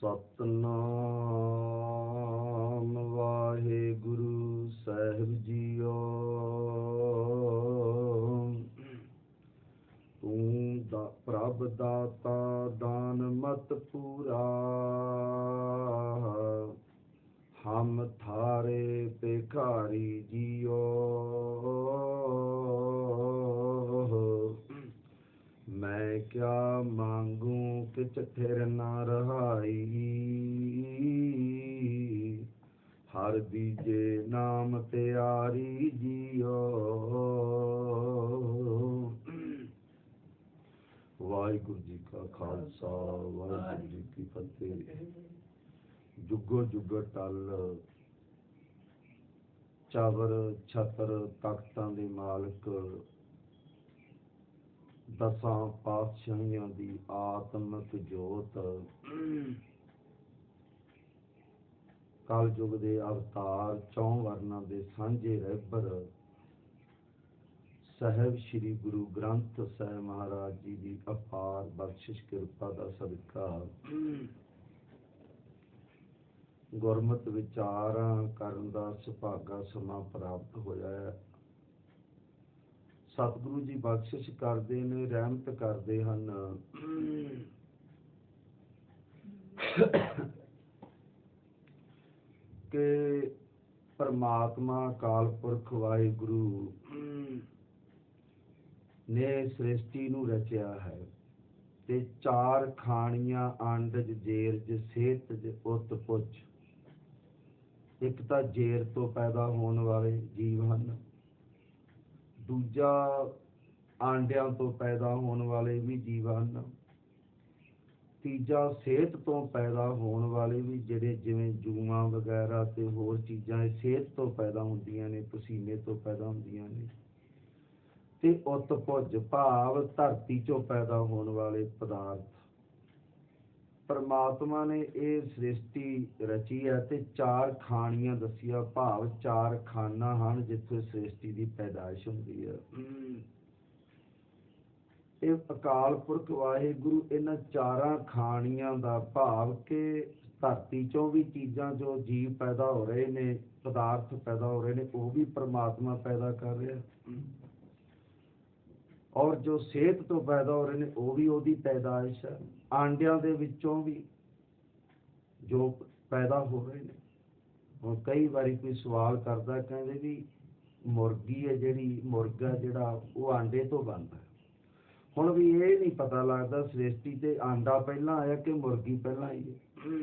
ਸਤਨਾਮ ਵਾਹਿਗੁਰੂ ਸਾਹਿਬ JIO. ਤੂੰ ਦਾ ਪ੍ਰਭ ਦਾਤਾ ਦਾਨ ਮਤ ਪੂਰਾ। ਜੁਗੋ ਜੁਗੋ ਟਲ। ਚਾਵਰ ਛਤਰ ਤਖਤਾਂ ਦੇ ਮਾਲਕ। ਦਸਾਂ ਪਾਤਸ਼ਾਹੀਆਂ ਦੀ ਆਤਮਿਕ ਜੋਤ। ਕਲ ਯੁਗ ਦੇ ਅਵਤਾਰ ਚੌਂ ਵਰਨਾਂ ਦੇ ਸਾਂਝੇ ਰਹਿਬਰ। ਸਹਿਬ ਸ੍ਰੀ ਗੁਰੂ ਗ੍ਰੰਥ ਸਾਹਿਬ ਮਹਾਰਾਜ ਜੀ ਦੀ ਅਪਾਰ ਬਖਸ਼ਿਸ਼ ਕਿਰਪਾ ਦਾ ਸਦਕਾ। ਗੁਰਮਤ ਵਿਚਾਰਾਂ ਕਰਨ ਦਾ ਸੁਭਾਗਾ ਸਮਾਂ ਪ੍ਰਾਪਤ ਹੋਇਆ ਹੈ। ਸਤਿਗੁਰੂ ਜੀ ਬਖਸ਼ਿਸ਼ ਕਰਦੇ ਨੇ, ਰਹਿਮਤ ਕਰਦੇ ਹਨ। ਕਿ ਪਰਮਾਤਮਾ, ਅਕਾਲ ਪੁਰਖ, ਵਾਹਿਗੁਰੂ ਨੇ ਸ੍ਰਿਸ਼ਟੀ ਨੂੰ ਰਚਿਆ ਹੈ ਤੇ ਚਾਰ ਖਾਣੀਆਂ ਅੰਡਜ ਜੇਰਜ ਸੇਤਜ ਉਤ ਪੁੱਛ। ਇੱਕ ਤਾਂ ਜੇਰ ਤੋਂ ਪੈਦਾ ਹੋਣ ਵਾਲੇ ਜੀਵ ਹਨ। ਦੂਜਾ ਆਂਡਿਆਂ ਤੋਂ ਪੈਦਾ ਹੋਣ ਵਾਲੇ ਵੀ ਜੀਵ ਹਨ। ਤੀਜਾ ਸਿਹਤ ਤੋਂ ਪੈਦਾ ਹੋਣ ਵਾਲੇ ਵੀ ਜਿਹੜੇ ਜਿਵੇਂ ਜੂਆਂ ਵਗੈਰਾ ਤੇ ਹੋਰ ਚੀਜ਼ਾਂ ਇਹ ਸਿਹਤ ਤੋਂ ਪੈਦਾ ਹੁੰਦੀਆਂ ਨੇ, ਪਸੀਨੇ ਤੋਂ ਪੈਦਾ ਹੁੰਦੀਆਂ ਨੇ। ਤੇ ਉਤ ਭਾਵ ਧਰਤੀ ਚੋਂ ਪੈਦਾ ਹੋਣ ਵਾਲੇ ਪਦਾਰਥ ਪਰਮਾਤਮਾ ਨੇ ਇਹ ਸ੍ਰਿਸ਼ਟੀ ਰਚੀ ਹੈ ਤੇ ਚਾਰ ਖਾਣੀਆਂ ਦਸੀਆਂ ਭਾਵ ਚਾਰ ਖਾਨਾ ਹਨ ਜਿੱਥੇ ਸ੍ਰਿਸ਼ਟੀ ਦੀ ਪੈਦਾਇਸ਼ ਹੁੰਦੀ ਹੈ। ਇਹ ਅਕਾਲ ਪੁਰਖ ਵਾਹਿਗੁਰੂ ਇਹਨਾਂ ਚਾਰਾਂ ਖਾਣੀਆਂ ਦਾ ਭਾਵ ਕਿ ਧਰਤੀ ਚੋਂ ਵੀ ਚੀਜ਼ਾਂ ਜੋ ਜੀਵ ਪੈਦਾ ਹੋ ਰਹੇ ਨੇ, ਪਦਾਰਥ ਪੈਦਾ ਹੋ ਰਹੇ ਨੇ, ਉਹ ਵੀ ਪਰਮਾਤਮਾ ਪੈਦਾ ਕਰ ਰਿਹਾ। ਔਰ ਜੋ ਸਿਹਤ ਤੋਂ ਪੈਦਾ ਹੋ ਰਹੇ ਨੇ ਉਹ ਵੀ ਉਹਦੀ ਪੈਦਾਇਸ਼ ਹੈ। ਆਂਡਿਆਂ ਦੇ ਵਿੱਚੋਂ ਵੀ ਜੋ ਪੈਦਾ ਹੋ ਰਹੇ ਨੇ। ਹੁਣ ਕਈ ਵਾਰੀ ਕੋਈ ਸਵਾਲ ਕਰਦਾ ਕਹਿੰਦੇ ਵੀ ਮੁਰਗੀ ਹੈ ਜਿਹੜੀ ਮੁਰਗਾ ਜਿਹੜਾ ਉਹ ਆਂਡੇ ਤੋਂ ਬਣਦਾ ਹੁਣ ਵੀ ਇਹ ਨਹੀਂ ਪਤਾ ਲੱਗਦਾ ਸ੍ਰਿਸ਼ਟੀ ਤੇ ਆਂਡਾ ਪਹਿਲਾਂ ਆਇਆ ਕਿ ਮੁਰਗੀ ਪਹਿਲਾਂ ਆਈ ਹੈ।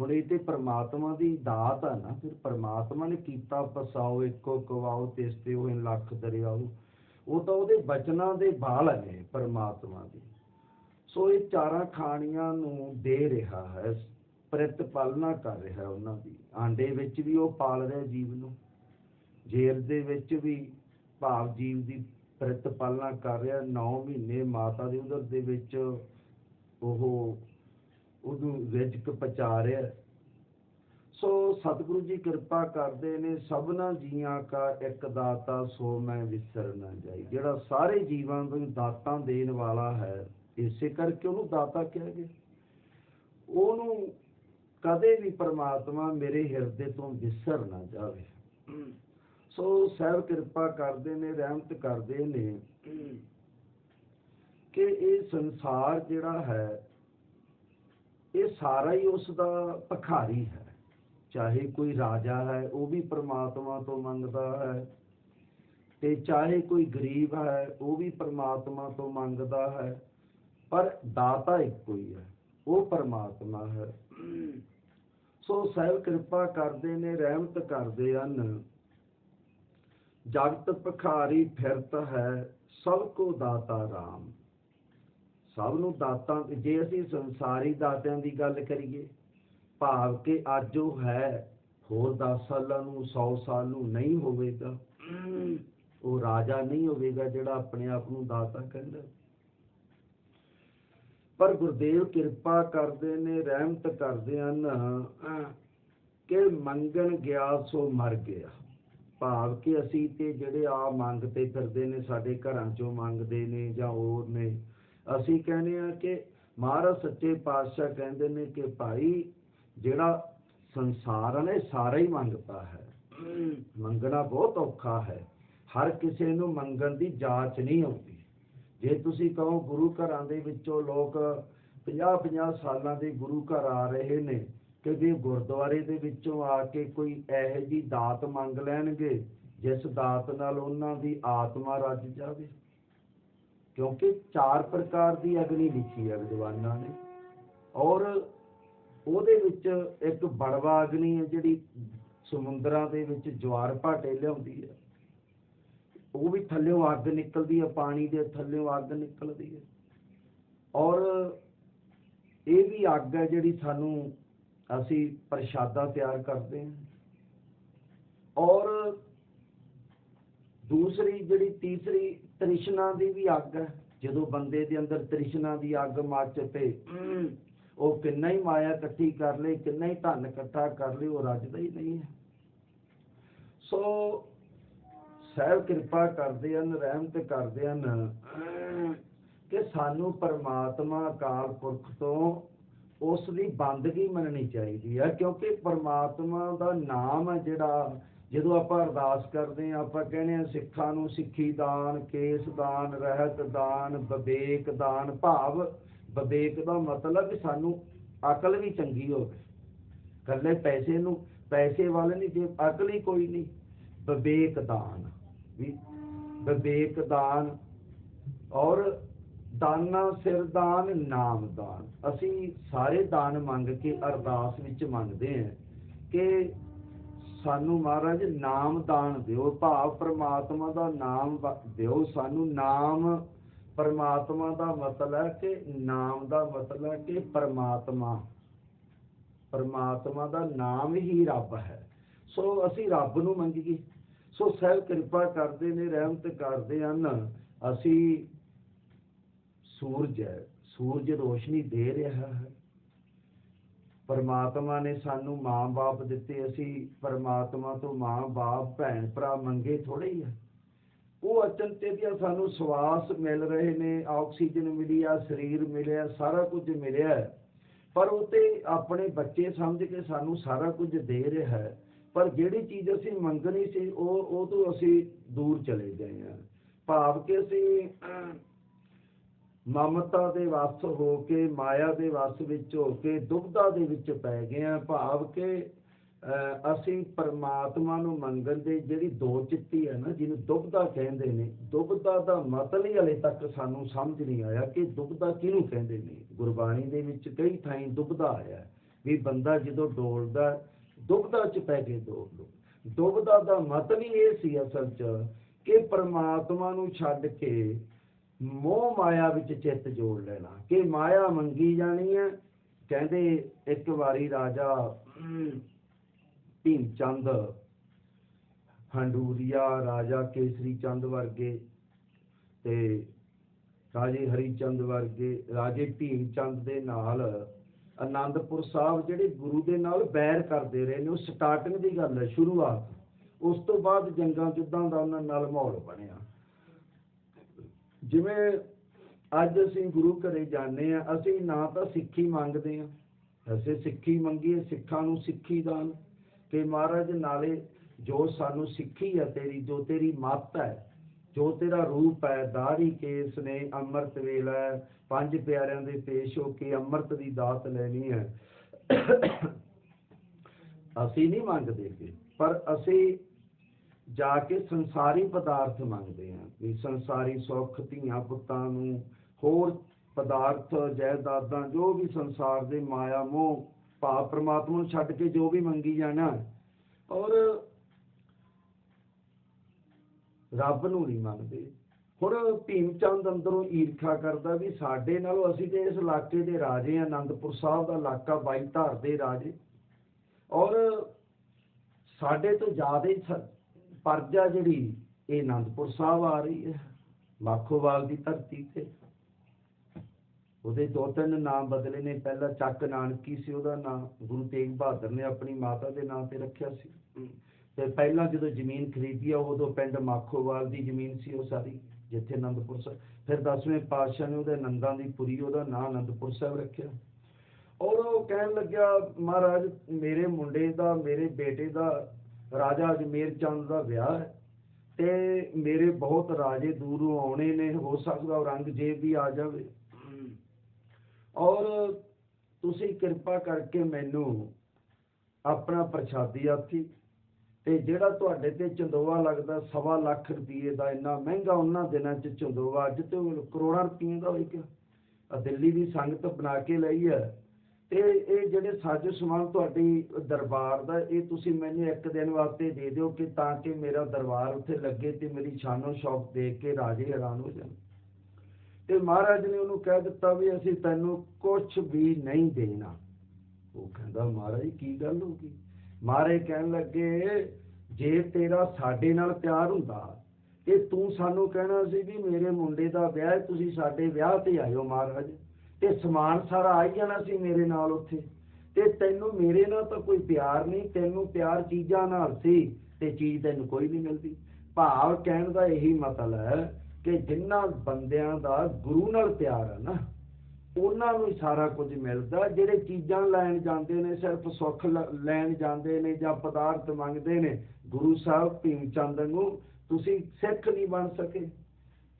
ਹੁਣ ਇਹ ਤੇ ਪ੍ਰਮਾਤਮਾ ਦੀ ਦਾਤ ਆ ਨਾ ਫਿਰ ਪ੍ਰਮਾਤਮਾ ਨੇ ਕੀਤਾ ਪਸਾਓ ਇੱਕੋ ਕਵਾਓ ਤਿਸਤੇ ਹੋਏ ਲੱਖ ਦਰਿਆਓ। ਉਹ ਤਾਂ ਉਹਦੇ ਬਚਨਾਂ ਦੇ ਬਾਲ ਨੇ ਪਰਮਾਤਮਾ ਦੀ। ਸੋ ਇਹ ਚਾਰਾਂ ਖਾਣੀਆਂ ਨੂੰ ਦੇ ਰਿਹਾ ਹੈ, ਪ੍ਰਤਿਪਾਲਨਾ ਕਰ ਰਿਹਾ ਹੈ ਉਹਨਾਂ ਦੀ। ਆਂਡੇ ਵਿੱਚ ਵੀ ਉਹ ਪਾਲ ਰਿਹਾ ਜੀਵ ਨੂੰ ਜੇਲ ਦੇ ਵਿੱਚ ਵੀ ਭਾਵ ਜੀਵ ਦੀ ਪ੍ਰਤਿਪਾਲਨਾ ਕਰ ਰਿਹਾ। 9 ਮਹੀਨੇ ਮਾਤਾ ਦੇ ਉਦਰ ਦੇ ਵਿੱਚ ਉਹ ਉਹਨੂੰ ਰਿਜਕ ਪਚਾ ਰਿਹਾ। ਸੋ ਸਤਿਗੁਰੂ ਜੀ ਕਿਰਪਾ ਕਰਦੇ ਨੇ, ਸਭਨਾ ਜੀਆਂ ਕਾ ਇੱਕ ਦਾਤਾ, ਸੋ ਮੈਂ ਵਿਸਰ ਨਾ ਜਾਈ। ਜਿਹੜਾ ਸਾਰੇ ਜੀਵਾਂ ਨੂੰ ਦਾਤਾਂ ਦੇਣ ਵਾਲਾ ਹੈ, ਇਸੇ ਕਰਕੇ ਉਹਨੂੰ ਦਾਤਾ ਕਿਹਾ ਗਿਆ। ਉਹਨੂੰ ਕਦੇ ਵੀ ਪ੍ਰਮਾਤਮਾ ਮੇਰੇ ਹਿਰਦੇ ਤੋਂ ਵਿਸਰ ਨਾ ਜਾਵੇ। ਸੋ ਸਹਿਬ ਕਿਰਪਾ ਕਰਦੇ ਨੇ, ਰਹਿਮਤ ਕਰਦੇ ਨੇ ਕਿ ਇਹ ਸੰਸਾਰ ਜਿਹੜਾ ਹੈ, ਇਹ ਸਾਰਾ ਹੀ ਉਸ ਦਾ ਭਖਾਰੀ ਹੈ। ਚਾਹੇ ਕੋਈ ਰਾਜਾ ਹੈ, ਉਹ ਵੀ ਪ੍ਰਮਾਤਮਾ ਤੋਂ ਮੰਗਦਾ ਹੈ। ਤੇ ਚਾਹੇ ਕੋਈ ਗਰੀਬ ਹੈ, ਉਹ ਵੀ ਪ੍ਰਮਾਤਮਾ ਤੋਂ ਮੰਗਦਾ ਹੈ। ਪਰ ਦਾਤਾ ਇੱਕੋ ਹੀ ਹੈ, ਉਹ ਪ੍ਰਮਾਤਮਾ ਹੈ। ਸੋ ਸਹਿਬ ਕਿਰਪਾ ਕਰਦੇ ਨੇ, ਰਹਿਮਤ ਕਰਦੇ ਹਨ। ਜਗਤ ਭਖਾਰੀ ਫਿਰਤ ਹੈ, ਸਭ ਕੋ ਦਾਤਾ ਰਾਮ। ਸਭ ਨੂੰ ਦਾਤਾ, ਜੇ ਅਸੀਂ ਸੰਸਾਰੀ ਦਾਤਿਆਂ ਦੀ ਗੱਲ ਕਰੀਏ ਭਾਵ ਕਿ ਅੱਜ ਉਹ ਹੈ। ਹੋਰ 10 ਸਾਲਾਂ ਨੂੰ 100 ਸਾਲ ਨੂੰ ਨਹੀਂ ਹੋਵੇਗਾ। ਉਹ ਰਾਜਾ ਨਹੀਂ ਹੋਵੇਗਾ ਜਿਹੜਾ ਆਪਣੇ ਆਪ ਨੂੰ ਦਾਤਾ ਕਹਿੰਦਾ। ਪਰ ਗੁਰਦੇਵ ਕਿਰਪਾ ਕਰਦੇ ਨੇ ਰਹਿਮਤ ਕਰਦੇ ਹਨ ਕਿ ਮੰਗਣ ਗਿਆ ਸੋ ਮਰ ਗਿਆ। ਭਾਵ ਕਿ ਅਸੀਂ ਤੇ ਜਿਹੜੇ ਆ ਮੰਗਤੇ ਫਿਰਦੇ ਨੇ ਸਾਡੇ ਘਰਾਂ ਚੋਂ ਮੰਗਦੇ ਨੇ ਜਾਂ ਹੋਰ ਨੇ। ਅਸੀਂ ਕਹਿੰਦੇ ਆ ਕਿ ਮਹਾਰਾਜ ਸੱਚੇ ਪਾਤਸ਼ਾਹ ਕਹਿੰਦੇ ਨੇ ਕਿ ਭਾਈ ਜਿਹੜਾ ਸੰਸਾਰ ਨਾ ਸਾਰਾ ਹੀ ਮੰਗਤਾ ਹੈ। ਮੰਗਣਾ ਬਹੁਤ ਔਖਾ ਹੈ। ਹਰ ਕਿਸੇ ਨੂੰ ਮੰਗਣ ਦੀ ਜਾਂਚ ਨਹੀਂ ਆਉਂਦੀ। ਜੇ ਤੁਸੀਂ ਕਹੋ ਗੁਰੂ ਘਰਾਂ ਦੇ ਵਿੱਚੋਂ ਲੋਕ 50-50 ਸਾਲਾਂ ਦੇ ਗੁਰੂ ਘਰ ਆ ਰਹੇ ਨੇ ਕਿ ਵੀ ਗੁਰਦੁਆਰੇ ਦੇ ਵਿੱਚੋਂ ਆ ਕੇ ਕੋਈ ਇਹੋ ਜੀ ਦਾਤ ਮੰਗ ਲੈਣਗੇ ਜਿਸ ਦਾਤ ਨਾਲ ਉਹਨਾਂ ਦੀ ਆਤਮਾ ਰੱਜ ਜਾਵੇ। ਕਿਉਂਕਿ ਚਾਰ ਪ੍ਰਕਾਰ ਦੀ ਅਗਨੀ ਲਿਖੀ ਹੈ ਵਿਦਵਾਨਾਂ ਨੇ। ਔਰ ਉਹਦੇ ਵਿੱਚ ਇੱਕ ਬੜਵਾ ਅਗਨੀ ਹੈ ਜਿਹੜੀ ਸਮੁੰਦਰਾਂ ਦੇ ਵਿੱਚ ਜਵਾਰ ਭਾਟੇ ਲਿਆਉਂਦੀ ਹੈ। ਉਹ ਵੀ ਥੱਲਿਓਂ ਅੱਗ ਨਿਕਲਦੀ ਹੈ, ਪਾਣੀ ਦੇ ਥੱਲਿਓਂ ਅੱਗ ਨਿਕਲਦੀ ਹੈ। ਔਰ ਇਹ ਵੀ ਅੱਗ ਹੈ ਜਿਹੜੀ ਸਾਨੂੰ ਅਸੀਂ ਪ੍ਰਸ਼ਾਦਾ ਤਿਆਰ ਕਰਦੇ ਹਾਂ। ਔਰ ਦੂਸਰੀ ਜਿਹੜੀ ਤੀਸਰੀ ਤ੍ਰਿਸ਼ਨਾ ਦੀ ਵੀ ਅੱਗ ਹੈ, ਜਦੋਂ ਬੰਦੇ ਦੇ ਅੰਦਰ ਤ੍ਰਿਸ਼ਨਾ ਦੀ ਅੱਗ ਮੱਚ ਤੇ ਉਹ ਕਿੰਨਾ ਹੀ ਮਾਇਆ ਇਕੱਠੀ ਕਰ ਲੇ ਕਿੰਨਾ ਹੀ ਧਨ ਇਕੱਠਾ ਕਰ ਲੇ ਉਹ ਰੱਜਦਾ ਹੀ ਨਹੀਂ ਹੈ। ਸੋ ਸਹਿਬ ਕਿਰਪਾ ਕਰਦੇ ਹਨ, ਰਹਿਮਤ ਕਰਦੇ ਹਨ ਕਿ ਸਾਨੂੰ ਪਰਮਾਤਮਾ ਅਕਾਲ ਪੁਰਖ ਤੋਂ ਉਸ ਦੀ ਬੰਦਗੀ ਮੰਨਣੀ ਚਾਹੀਦੀ ਹੈ ਕਿਉਂਕਿ ਪਰਮਾਤਮਾ ਦਾ ਨਾਮ ਹੈ ਜਿਹੜਾ, ਜਦੋਂ ਆਪਾਂ ਅਰਦਾਸ ਕਰਦੇ ਹਾਂ, ਆਪਾਂ ਕਹਿੰਦੇ ਆ ਸਿੱਖਾਂ ਨੂੰ ਸਿੱਖੀ ਦਾਨ, ਕੇਸ ਦਾਨ, ਰਹਿਤ ਦਾਨ, ਵਿਵੇਕ ਦਾਨ, ਭਾਵ ਵਿਵੇਕ ਦਾ ਮਤਲਬ ਕਿ ਸਾਨੂੰ ਅਕਲ ਵੀ ਚੰਗੀ ਹੋਵੇ। ਕੱਲੇ ਪੈਸੇ ਨੂੰ, ਪੈਸੇ ਵਾਲੇ ਨਹੀਂ, ਜੇ ਅਕਲ ਹੀ ਕੋਈ ਨਹੀਂ। ਵਿਵੇਕ ਦਾਨ। ਵੀ ਵਿਵੇਕ ਦਾਨ ਔਰ ਦਾਨਾ ਸਿਰ ਦਾਨ, ਨਾਮ ਦਾਨ। ਅਸੀਂ ਸਾਰੇ ਦਾਨ ਮੰਗ ਕੇ ਅਰਦਾਸ ਵਿੱਚ ਮੰਗਦੇ ਹਾਂ ਕਿ ਸਾਨੂੰ ਮਹਾਰਾਜ ਨਾਮ ਦਾਨ ਦਿਓ, ਭਾਵ ਪ੍ਰਮਾਤਮਾ ਦਾ ਨਾਮ ਦਿਓ ਸਾਨੂੰ ਨਾਮ ਪਰਮਾਤਮਾ ਦਾ ਮਤਲਬ ਹੈ ਕਿ ਨਾਮ ਦਾ ਮਤਲਬ ਹੈ ਕਿ ਪਰਮਾਤਮਾ। ਪਰਮਾਤਮਾ ਦਾ ਨਾਮ ਹੀ ਰੱਬ ਹੈ। ਸੋ ਅਸੀਂ ਰੱਬ ਨੂੰ ਮੰਗੀਏ। ਸੋ ਸਹਿਬ ਕਿਰਪਾ ਕਰਦੇ ਨੇ, ਰਹਿਮਤ ਕਰਦੇ ਹਨ। ਅਸੀਂ ਸੂਰਜ ਹੈ। ਸੂਰਜ ਰੋਸ਼ਨੀ ਦੇ ਰਿਹਾ ਹੈ। ਪਰਮਾਤਮਾ ਨੇ ਸਾਨੂੰ ਮਾਂ-ਬਾਪ ਦਿੱਤੇ। ਅਸੀਂ ਪਰਮਾਤਮਾ ਤੋਂ ਮਾਂ-ਬਾਪ ਭੈਣ ਭਰਾ ਮੰਗੇ ਥੋੜੇ ਹੀ ਆ। ਉਹ ਅਚਨਚੇ ਦੀਆਂ ਸਾਨੂੰ ਸਵਾਸ ਮਿਲ ਰਹੇ ਨੇ, ਆਕਸੀਜਨ ਮਿਲੀ ਆ, ਸਰੀਰ ਮਿਲਿਆ, ਸਾਰਾ ਕੁਝ ਮਿਲਿਆ ਪਰ ਉਹ ਤੇ ਆਪਣੇ ਬੱਚੇ ਸਮਝ ਕੇ ਸਾਨੂੰ ਸਾਰਾ ਕੁਝ ਦੇ ਰਿਹਾ ਹੈ। ਪਰ ਜਿਹੜੀ ਚੀਜ਼ ਅਸੀਂ ਮੰਗਣੀ ਸੀ, ਉਹ ਉਹ ਤੋਂ ਅਸੀਂ ਦੂਰ ਚਲੇ ਗਏ ਹਾਂ। ਭਾਵ ਕਿ ਅਸੀਂ ਮਮਤਾ ਦੇ ਵਸ ਹੋ ਕੇ, ਮਾਇਆ ਦੇ ਵਸ ਵਿੱਚ ਹੋ ਕੇ ਦੁਬਦਾ ਦੇ ਵਿੱਚ ਪੈ ਗਏ ਆ ਭਾਵ ਕਿ ਅਸੀਂ ਪਰਮਾਤਮਾ ਨੂੰ ਮੰਗਣ ਦੇ ਜਿਹੜੀ ਦੋ ਚਿੱਤੀ ਹੈ ਨਾ, ਜਿਹਨੂੰ ਦੁਬਦਾ ਕਹਿੰਦੇ ਨੇ ਦੁਬਦਾ ਦਾ ਮਤਲਬ ਹੀ ਹਲੇ ਤੱਕ ਸਾਨੂੰ ਸਮਝ ਨਹੀਂ ਆਇਆ ਕਿ ਦੁਬਦਾ ਕਿਹਨੂੰ ਕਹਿੰਦੇ ਨੇ। ਗੁਰਬਾਣੀ ਦੇ ਵਿੱਚ ਕਈ ਥਾਈਂ ਦੁਬਦਾ ਆਇਆ ਵੀ ਬੰਦਾ ਜਦੋਂ ਡੋਲਦਾ ਦੁਬਦਾ ਚ ਪੈ ਕੇ ਡੋਲ ਲੋ ਦੁਬਦਾ ਦਾ ਮਤਲਬ ਹੀ ਇਹ ਸੀ ਅਸਲ ਚ ਕਿ ਪਰਮਾਤਮਾ ਨੂੰ ਛੱਡ ਕੇ ਮੋਹ ਮਾਇਆ ਵਿੱਚ ਚਿੱਤ ਜੋੜ ਲੈਣਾ। ਕਿ ਮਾਇਆ ਮੰਗੀ ਜਾਣੀ ਹੈ ਕਹਿੰਦੇ ਇੱਕ ਵਾਰੀ ਰਾਜਾ ਅਮ, ਚੰਦ ਹੰਡੂਰੀਆ ਰਾਜਾ ਕੇਸਰੀ ਚੰਦ ਵਰਗੇ ਤੇ ਰਾਜੇ ਹਰੀ ਚੰਦ ਵਰਗੇ ਰਾਜੇ ਭੀਮ ਚੰਦ ਦੇ ਨਾਲ ਆਨੰਦਪੁਰ ਸਾਹਿਬ ਜਿਹੜੇ ਗੁਰੂ ਦੇ ਨਾਲ ਬੈਰ ਕਰਦੇ ਰਹੇ ਨੇ ਉਹ ਸਟਾਰਟਿੰਗ ਦੀ ਗੱਲ ਹੈ ਸ਼ੁਰੂਆਤ। ਉਸ ਤੋਂ ਬਾਅਦ ਜੰਗਾਂ ਜੁੱਦਾਂ ਦਾ ਉਹਨਾਂ ਨਾਲ ਮਾਹੌਲ ਬਣਿਆ। ਜਿਵੇਂ ਅੱਜ ਅਸੀਂ ਗੁਰੂ ਘਰੇ ਜਾਂਦੇ ਆ ਅਸੀਂ ਨਾ ਤਾਂ ਸਿੱਖੀ ਮੰਗਦੇ ਆ ਅਸੀਂ ਸਿੱਖੀ ਮੰਗੀਏ ਸਿੱਖਾਂ ਨੂੰ ਸਿੱਖੀ ਦਾਨ। ਕਿ ਮਹਾਰਾਜ ਨਾਲੇ ਜੋ ਸਾਨੂੰ ਸਿੱਖੀ ਹੈ ਤੇਰੀ, ਜੋ ਤੇਰੀ ਮੱਤ ਹੈ, ਜੋ ਤੇਰਾ ਰੂਪ ਹੈ, ਦਾੜੀ ਕੇਸ ਨੇ ਅੰਮ੍ਰਿਤ ਵੇਲਾ ਪੰਜ ਪਿਆਰਿਆਂ ਦੇ ਪੇਸ਼ ਹੋ ਕੇ ਅੰਮ੍ਰਿਤ ਦੀ ਦਾਤ ਲੈਣੀ ਹੈ। ਅਸੀਂ ਨਹੀਂ ਮੰਗਦੇ ਪਰ ਅਸੀਂ ਜਾ ਕੇ ਸੰਸਾਰੀ ਪਦਾਰਥ ਮੰਗਦੇ ਹਾਂ, ਵੀ ਸੰਸਾਰੀ ਸੁੱਖ ਧੀਆਂ ਪੁੱਤਾਂ ਨੂੰ ਹੋਰ ਪਦਾਰਥ, ਜਾਇਦਾਦਾਂ, ਜੋ ਵੀ ਸੰਸਾਰ ਦੇ ਮਾਇਆ, ਮੋਹ ਭਾਵ ਪ੍ਰਮਾਤਮਾ ਨੂੰ ਛੱਡ ਕੇ ਜੋ ਵੀ ਮੰਗੀ ਜਾਣਾ ਔਰ ਰੱਬ ਨੂੰ ਨਹੀਂ ਮੰਗਦੇ ਹੁਣ ਭੀਮ ਚੰਦ ਅੰਦਰੋਂ ਈਰਖਾ ਕਰਦਾ ਵੀ ਸਾਡੇ ਨਾਲੋਂ ਅਸੀਂ ਤੇ ਇਸ ਇਲਾਕੇ ਦੇ ਰਾਜੇ ਹਾਂ, ਆਨੰਦਪੁਰ ਸਾਹਿਬ ਦਾ ਇਲਾਕਾ ਬਾਈ ਧਾਰ ਦੇ ਰਾਜੇ। ਔਰ ਸਾਡੇ ਤੋਂ ਜ਼ਿਆਦਾ ਪਰਜਾ ਜਿਹੜੀ ਇਹ ਆਨੰਦਪੁਰ ਸਾਹਿਬ ਆ ਰਹੀ ਹੈ। ਮਾਖੋਵਾਲ ਦੀ ਧਰਤੀ ਤੇ। ਉਹਦੇ ਦੋ ਤਿੰਨ ਨਾਮ ਬਦਲੇ ਨੇ। ਪਹਿਲਾਂ ਚੱਕ ਨਾਨਕੀ ਸੀ ਉਹਦਾ ਨਾਮ ਗੁਰੂ ਤੇਗ ਬਹਾਦਰ ਨੇ ਆਪਣੀ ਮਾਤਾ ਦੇ ਨਾਂ ਤੇ ਰੱਖਿਆ ਸੀ। ਤੇ ਪਹਿਲਾਂ ਜਦੋਂ ਜ਼ਮੀਨ ਖਰੀਦੀ ਆ ਉਦੋਂ ਪਿੰਡ ਮਾਖੋਵਾਲ ਦੀ ਜ਼ਮੀਨ ਸੀ ਉਹ ਸਾਰੀ ਜਿੱਥੇ ਆਨੰਦਪੁਰ ਸਾਹਿਬ ਫਿਰ ਦਸਵੇਂ ਪਾਤਸ਼ਾਹ ਨੇ ਉਹਦੇ ਨੰਦਾਂ ਦੀ ਪੁਰੀ ਉਹਦਾ ਨਾਂ ਆਨੰਦਪੁਰ ਸਾਹਿਬ ਰੱਖਿਆ। ਔਰ ਉਹ ਕਹਿਣ ਲੱਗਿਆ ਮਹਾਰਾਜ ਮੇਰੇ ਮੁੰਡੇ ਦਾ ਮੇਰੇ ਬੇਟੇ ਦਾ ਰਾਜਾ ਅਜਮੇਰ ਚੰਦ ਦਾ ਵਿਆਹ ਹੈ। ਤੇ ਮੇਰੇ ਬਹੁਤ ਰਾਜੇ ਦੂਰੋਂ ਆਉਣੇ ਨੇ ਹੋ ਸਕਦਾ ਔਰੰਗਜ਼ੇਬ ਵੀ ਆ ਜਾਵੇ। ਔਰ ਤੁਸੀਂ ਕਿਰਪਾ ਕਰਕੇ ਮੈਨੂੰ ਆਪਣਾ ਪ੍ਰਸ਼ਾਦੀ ਆਥੀ ਤੇ ਜਿਹੜਾ ਤੁਹਾਡੇ ਤੇ ਚੰਦੋਆ ਲੱਗਦਾ, ਸਵਾ ਲੱਖ ਰੁਪਏ ਦਾ ਇੰਨਾ ਮਹਿੰਗਾ ਉਹਨਾਂ ਦਿਨਾਂ 'ਚ ਚੰਦੋਆ, ਅੱਜ ਤੇ ਕਰੋੜਾਂ ਰੁਪਏ ਦਾ ਹੋਈ ਗਿਆ। ਦਿੱਲੀ ਦੀ ਸੰਗਤ ਬਣਾ ਕੇ ਲਈ ਹੈ ਤੇ ਇਹ ਜਿਹੜੇ ਸਾਜੋ ਸਮਾਨ ਤੁਹਾਡੀ ਦਰਬਾਰ ਦਾ, ਇਹ ਤੁਸੀਂ ਮੈਨੂੰ ਇੱਕ ਦਿਨ ਵਾਸਤੇ ਦੇ ਦਿਓ ਕਿ ਤਾਂ ਕਿ ਮੇਰਾ ਦਰਬਾਰ ਉੱਥੇ ਲੱਗੇ ਤੇ ਮੇਰੀ ਸ਼ਾਨੋ ਸ਼ੌਕ ਦੇਖ ਕੇ ਰਾਜੇ ਹੈਰਾਨ ਹੋ ਜਾਣ। ਤੇ ਮਹਾਰਾਜ ਨੇ ਉਹਨੂੰ ਕਹਿ ਦਿੱਤਾ ਵੀ ਅਸੀਂ ਤੈਨੂੰ ਕੁਝ ਵੀ ਨਹੀਂ ਦੇਣਾ। ਉਹ ਕਹਿੰਦਾ, ਮਹਾਰਾਜ, ਕੀ ਗੱਲ ਹੋ ਗਈ? ਮਹਾਰਾਜ ਕਹਿਣ ਲੱਗੇ, ਜੇ ਤੇਰਾ ਸਾਡੇ ਨਾਲ ਪਿਆਰ ਹੁੰਦਾ ਤੇ ਤੂੰ ਸਾਨੂੰ ਕਹਿਣਾ ਸੀ ਵੀ ਮੇਰੇ ਮੁੰਡੇ ਦਾ ਵਿਆਹ ਤੁਸੀਂ ਸਾਡੇ ਵਿਆਹ ਤੇ ਆਇਓ ਮਹਾਰਾਜ। ਤੇ ਸਮਾਨ ਸਾਰਾ ਆ ਜਾਣਾ ਸੀ ਮੇਰੇ ਨਾਲ ਉੱਥੇ। ਤੇ ਤੈਨੂੰ ਮੇਰੇ ਨਾਲ ਤਾਂ ਕੋਈ ਪਿਆਰ ਨਹੀਂ, ਤੈਨੂੰ ਪਿਆਰ ਚੀਜ਼ਾਂ ਨਾਲ ਸੀ ਤੇ ਚੀਜ਼ ਤੈਨੂੰ ਕੋਈ ਨਹੀਂ ਮਿਲਦੀ। ਭਾਵ ਕਹਿਣ ਦਾ ਇਹੀ ਮਤਲਬ ਹੈ ਕਿ ਜਿਨ੍ਹਾਂ ਬੰਦਿਆਂ ਦਾ ਗੁਰੂ ਨਾਲ ਪਿਆਰ ਹੈ ਨਾ, ਉਹਨਾਂ ਨੂੰ ਸਾਰਾ ਕੁਝ ਮਿਲਦਾ। ਜਿਹੜੇ ਚੀਜ਼ਾਂ ਲੈਣ ਜਾਂਦੇ ਨੇ, ਸਿਰਫ ਸੁੱਖ ਲੈਣ ਜਾਂਦੇ ਨੇ ਜਾਂ ਪਦਾਰਥ ਮੰਗਦੇ ਨੇ, ਗੁਰੂ ਸਾਹਿਬ ਭੀਮ ਚੰਦ ਨੂੰ ਤੁਸੀਂ ਸਿੱਖ ਨਹੀਂ ਬਣ ਸਕੇ।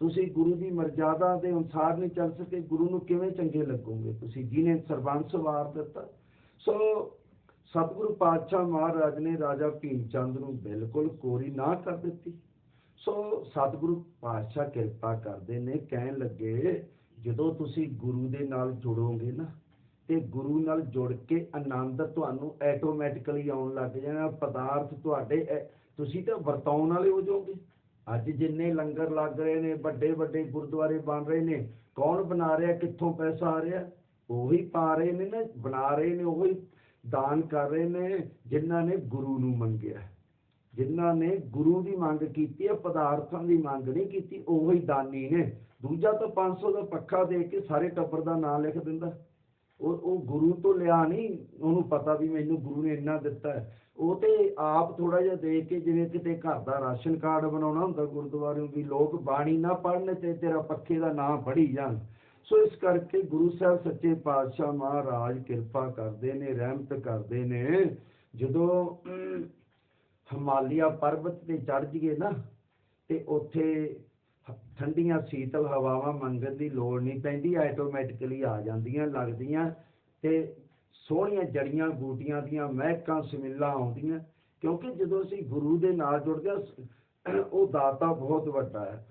ਤੁਸੀਂ ਗੁਰੂ ਦੀ ਮਰਜ਼ਾਦਾ ਦੇ ਅਨੁਸਾਰ ਨਹੀਂ ਚੱਲ ਸਕੇ। ਗੁਰੂ ਨੂੰ ਕਿਵੇਂ ਚੰਗੇ ਲੱਗੋਗੇ? ਤੁਸੀਂ ਜਿਹਨੇ ਸਰਬੰਸ ਵਾਰ ਦਿੱਤਾ। ਸੋ ਸਤਿਗੁਰੂ ਪਾਤਸ਼ਾਹ ਮਹਾਰਾਜ ਨੇ ਰਾਜਾ ਭੀਮ ਚੰਦ ਨੂੰ ਬਿਲਕੁਲ ਕੋਰੀ ਨਾ ਕਰ ਦਿੱਤੀ। ਸੋ ਸਤਿਗੁਰੂ ਪਾਤਸ਼ਾਹ ਕਿਰਪਾ ਕਰਦੇ ਨੇ, ਕਹਿਣ ਲੱਗੇ, ਜਦੋਂ ਤੁਸੀਂ ਗੁਰੂ ਦੇ ਨਾਲ ਜੁੜੋਗੇ ਨਾ, ਤੇ ਗੁਰੂ ਨਾਲ ਜੁੜ ਕੇ ਆਨੰਦ ਤੁਹਾਨੂੰ ਆਟੋਮੈਟਿਕਲੀ ਆਉਣ ਲੱਗ ਜਾਣਾ, ਪਦਾਰਥ ਤੁਹਾਡੇ ਤੁਸੀਂ ਤਾਂ ਵਰਤਾਉਣ ਵਾਲੇ ਹੋ ਜਾਓਗੇ। ਅੱਜ ਜਿੰਨੇ ਲੰਗਰ ਲੱਗ ਰਹੇ ਨੇ ਵੱਡੇ ਵੱਡੇ ਗੁਰਦੁਆਰੇ ਬਣ ਰਹੇ ਨੇ, ਕੌਣ ਬਣਾ ਰਿਹਾ, ਕਿੱਥੋਂ ਪੈਸਾ ਆ ਰਿਹਾ? ਉਹੀ ਪਾ ਰਹੇ ਨੇ ਨਾ, ਬਣਾ ਰਹੇ ਨੇ, ਉਹੀ ਦਾਨ ਕਰ ਰਹੇ ਨੇ, ਜਿਨ੍ਹਾਂ ਨੇ ਗੁਰੂ ਨੂੰ ਮੰਗਿਆ। ਜਿਨ੍ਹਾਂ ਨੇ ਗੁਰੂ ਦੀ ਮੰਗ ਕੀਤੀ ਹੈ, ਪਦਾਰਥਾਂ ਦੀ ਮੰਗ ਨਹੀਂ ਕੀਤੀ, ਉਹੀ ਦਾਨੀ ਨੇ। ਦੂਜਾ ਤਾਂ 500 ਦਾ ਪੱਖਾ ਦੇ ਕੇ ਸਾਰੇ ਟੱਬਰ ਦਾ ਨਾਮ ਲਿਖ ਦਿੰਦਾ। ਉਹ ਉਹ ਗੁਰੂ ਤੋਂ ਲਿਆ ਨਹੀਂ, ਉਹਨੂੰ ਪਤਾ ਵੀ ਮੈਨੂੰ ਗੁਰੂ ਨੇ ਇੰਨਾ ਦਿੱਤਾ ਹੈ। ਉਹ ਤੇ ਆਪ ਥੋੜਾ ਜਿਹਾ ਦੇਖ ਕੇ ਜਿਵੇਂ ਕਿਤੇ ਘਰ ਦਾ ਰਾਸ਼ਨ ਕਾਰਡ ਬਣਾਉਣਾ ਹੁੰਦਾ ਗੁਰਦੁਆਰੇ ਵੀ ਲੋਕ ਬਾਣੀ ਨਾ ਪੜਨ ਤੇ ਤੇਰਾ ਪੱਖੇ ਦਾ ਨਾਮ ਪੜ੍ਹੀ ਜਾਣ। ਸੋ ਇਸ ਕਰਕੇ ਗੁਰੂ ਸਾਹਿਬ ਸੱਚੇ ਪਾਤਸ਼ਾਹ ਮਹਾਰਾਜ ਕਿਰਪਾ ਕਰਦੇ ਨੇ, ਰਹਿਮਤ ਕਰਦੇ ਨੇ। ਜਦੋਂ ਹਿਮਾਲਿਆ ਪਰਬਤ ਤੇ ਚੜ ਜੀਏ ਨਾ, ਤੇ ਉੱਥੇ ਠੰਡੀਆਂ ਸ਼ੀਤਲ ਹਵਾਵਾਂ ਮੰਗਣ ਦੀ ਲੋੜ ਨਹੀਂ ਪੈਂਦੀ ਆਟੋਮੈਟਿਕਲੀ ਆ ਜਾਂਦੀਆਂ, ਲੱਗਦੀਆਂ ਤੇ ਸੋਹਣੀਆਂ ਜੜੀਆਂ ਬੂਟੀਆਂ ਦੀਆਂ ਮਹਿਕਾਂ, ਸਮਿੱਲਾਂ ਆਉਂਦੀਆਂ, ਕਿਉਂਕਿ ਜਦੋਂ ਅਸੀਂ ਗੁਰੂ ਦੇ ਨਾਲ ਜੁੜਦੇ ਹਾਂ ਉਹ ਦਾਤਾ ਬਹੁਤ ਵੱਡਾ ਹੈ।